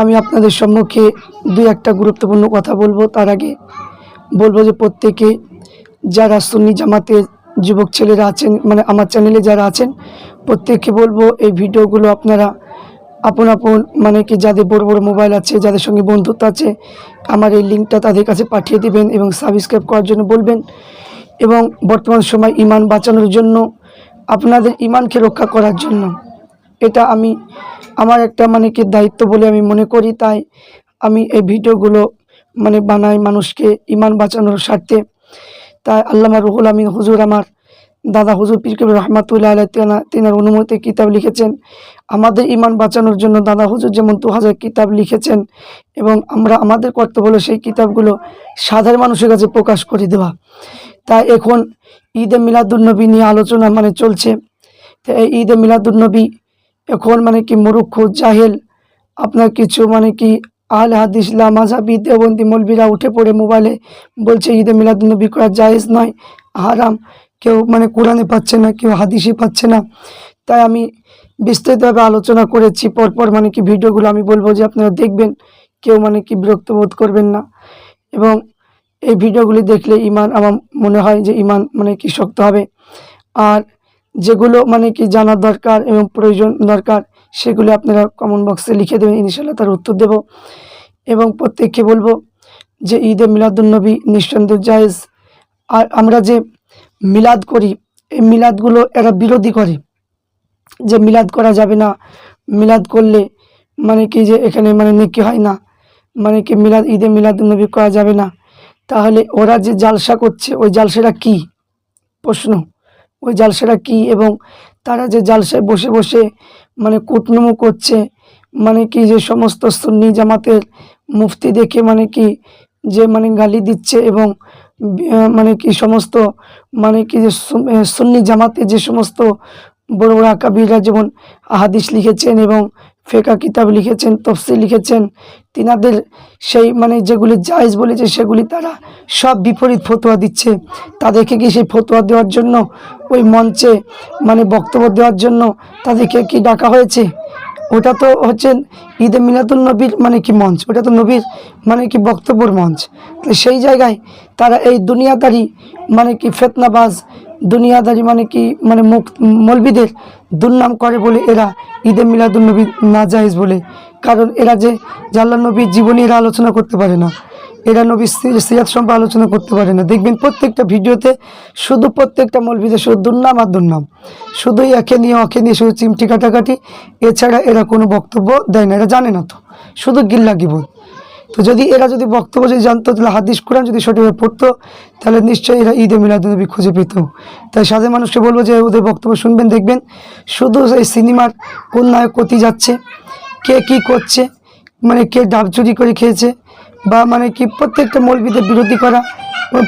আমি আপনাদের সম্মুখে দুই একটা গুরুত্বপূর্ণ কথা বলব। তার আগে বলব যে প্রত্যেকে যারা সুন্নি জামাতের যুবক ছেলেরা আছেন মানে আমার চ্যানেলে যারা আছেন, প্রত্যেককে বলব এই ভিডিওগুলো আপনারা আপন আপন মানে কি যাদের বড় বড় মোবাইল আছে, যাদের সঙ্গে বন্ধুত্ব আছে, আমার এই লিঙ্কটা তাদের কাছে পাঠিয়ে দিবেন এবং সাবস্ক্রাইব করার জন্য বলবেন। এবং বর্তমান সময় ইমান বাঁচানোর জন্য, আপনাদের ইমানকে রক্ষা করার জন্য, এটা আমি আমার একটা মানে কি দায়িত্ব বলে আমি মনে করি, তাই আমি এই ভিডিওগুলো মানে বানাই মানুষকে ইমান বাঁচানোর স্বার্থে। তাই আল্লামা রুহুল আমিন হুজুর আমার দাদা হুজুর পীর কবির রহমাতুল্লাহ তেনা, তেনার অনুমতি কিতাব লিখেছেন। আমাদের ইমান বাঁচানোর জন্য দাদা হুজুর যেমন দু হাজার কিতাব লিখেছেন এবং আমরা আমাদের কর্তব্য হলো সেই কিতাবগুলো সাধারণ মানুষের কাছে প্রকাশ করে দেওয়া। তাই এখন ঈদে মিলাদুলনবী নিয়ে আলোচনা মানে চলছে। তো এই ঈদে মিলাদুলনবী এখন মানে কি মুরুক্ষ জাহেল। আপনার কিছু মানে কি আল হাদিস মাঝাবি দেবন্দি মলবিরা উঠে পড়ে মোবাইলে বলছে, ঈদে মিলাদুলনবী করা জায়েজ নয়, হারাম। কেউ মানে কোরআনে পাচ্ছে না, কেউ হাদিসই পাচ্ছে না। তাই আমি বিস্তারিতভাবে আলোচনা করেছি, পরপর মানে কি ভিডিওগুলো আমি বলব যে আপনারা দেখবেন, কেউ মানে কি বিরক্ত বোধ করবেন না। এবং এই ভিডিওগুলি দেখলে ইমান আমার মনে হয় যে ইমান মানে কি শক্ত হবে। আর যেগুলো মানে কি জানার দরকার এবং প্রয়োজন দরকার, সেগুলো আপনারা কমেন্ট বক্সে লিখে দেবেন ইনশাল্লাহ তার উত্তর দেব। এবং প্রত্যেককে বলব যে ঈদে মিলাদুলনবী নিঃসন্দেহ জায়েজ। আর আমরা যে মিলাদ করি, এই মিলাদগুলো এরা বিরোধী করে। যে মিলাদ করা যাবে না, মিলাদ করলে মানে কি যে এখানে মানে নেকি হয় না মানে কি মিলাদ, ঈদে মিলাদুলনবী করা যাবে না। তাহলে ওরা যে জালসা করছে, ওই জালসাটা কি? প্রশ্ন। ওই জালসাটা কি? এবং তারা যে জালসায় বসে বসে মানে কুটনুমু করছে মানে কি যে সমস্ত সুন্নি জামাতের মুফতি দেখে মানে কি যে মানে গালি দিচ্ছে এবং মানে কি সমস্ত মানে কি যে সুন্নি জামাতে যে সমস্ত বড় বড় আকাবিরা যেমন হাদিস লিখেছেন এবং ফেকা কিতাব লিখেছেন, তফসিল লিখেছেন। তিনাদের সেই মানে যেগুলি জায়েজ বলেছে, সেগুলি তারা সব বিপরীত ফতোয়া দিচ্ছে। তাদেরকে কি সেই ফতোয়া দেওয়ার জন্য, ওই মঞ্চে মানে বক্তব্য দেওয়ার জন্য তাদেরকে কি ডাকা হয়েছে? ওটা তো হচ্ছে ঈদে মিলাদুল নবীর মানে কি মঞ্চ? ওটা তো নবীর মানে কি বক্তব্যর মঞ্চ। সেই জায়গায় তারা এই দুনিয়াদারি মানে কি ফেতনাবাজ দুনিয়াদারি মানে কি? মানে মলবিদের দুর্নাম করে বলে এরা ঈদে মিলাদুল নবী নাজাইজ বলে। কারণ এরা যে জাল্লা নবীর জীবনী এরা আলোচনা করতে পারে না। এরা নবীর সিরাত সম্পর্কে আলোচনা করতে পারে না। দেখবেন প্রত্যেকটা ভিডিওতে শুধু প্রত্যেকটা মলবিদের শুধু দুর্নাম আর দুর্নাম। শুধুই একে নিয়ে ওকে নিয়ে শুধু চিমটি কাটাকাটি, এছাড়া এরা কোনো বক্তব্য দেয় না। এরা জানে না তো। শুধু গিল্লা গিবন তো যদি এরা যদি বক্তব্য যদি জানতো, তাহলে হাদিস কোরআন যদি সঠিকভাবে পড়তো, তাহলে নিশ্চয়ই এরা ঈদে মিলাদুলনবী খুঁজে পেত। তাই সাধারণ মানুষকে বলব যে ওদের বক্তব্য শুনবেন, দেখবেন শুধু এই সিনেমার কোন নায়ক কতি যাচ্ছে, কে কি করছে মানে কে ডাব চুরি করে খেয়েছে, বা মানে কি প্রত্যেকটা মৌলবিদের বিরোধী করা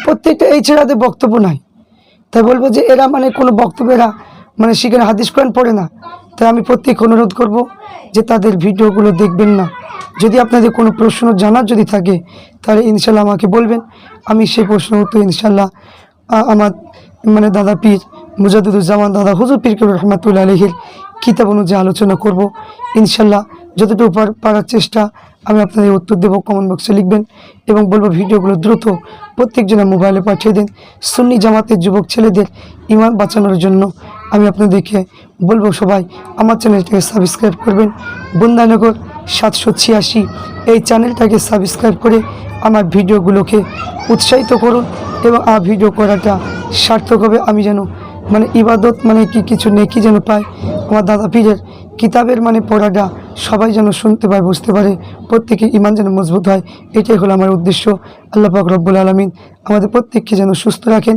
প্রত্যেকটা এই ছেড়ে বক্তব্য নাই। তাই বলব যে এরা মানে কোনো বক্তব্য এরা মানে সেখানে হাদিস কোরআন পড়ে না। তাই আমি প্রত্যেক অনুরোধ করব যে তাদের ভিডিওগুলো দেখবেন না। যদি আপনাদের কোনো প্রশ্ন জানার যদি থাকে, তাহলে ইনশাল্লাহ আমাকে বলবেন। আমি সেই প্রশ্ন উত্তর ইনশাল্লাহ আমার মানে দাদা পীর মুজাদুজ্জামান দাদা হুজুর পীর কবির রহমাতুল্লাহ আলহির কিতাব অনুযায়ী আলোচনা করব। ইনশাল্লাহ যতটুকু পার- পারার চেষ্টা আমি আপনাদের উত্তর দেবো কমেন্ট বক্সে লিখবেন এবং বলব ভিডিওগুলো দ্রুত প্রত্যেকজনের মোবাইলে পাঠিয়ে দিন। সুন্নি জামাতের যুবক ছেলেদের ইমান বাঁচানোর জন্য আমি আপনাদেরকে বলব সবাই, আমার চ্যানেলটাকে সাবস্ক্রাইব করবেন। বন্দানগর সাতশো ছিয়াশি এই চ্যানেলটাকে সাবস্ক্রাইব করে আমার ভিডিওগুলোকে উৎসাহিত করুন এবং আমার ভিডিও করাটা সার্থক হবে। আমি যেন মানে ইবাদত মানে কি কিছু নেকি যেন পাই। আমার দাদা পীরের কিতাবের মানে পড়াটা সবাই যেন শুনতে পায়, বুঝতে পারে। প্রত্যেকের ইমান যেন মজবুত হয়, এটাই হলো আমার উদ্দেশ্য। আল্লাহ পাক রব্বুল আলমিন আমাদের প্রত্যেককে যেন সুস্থ রাখেন।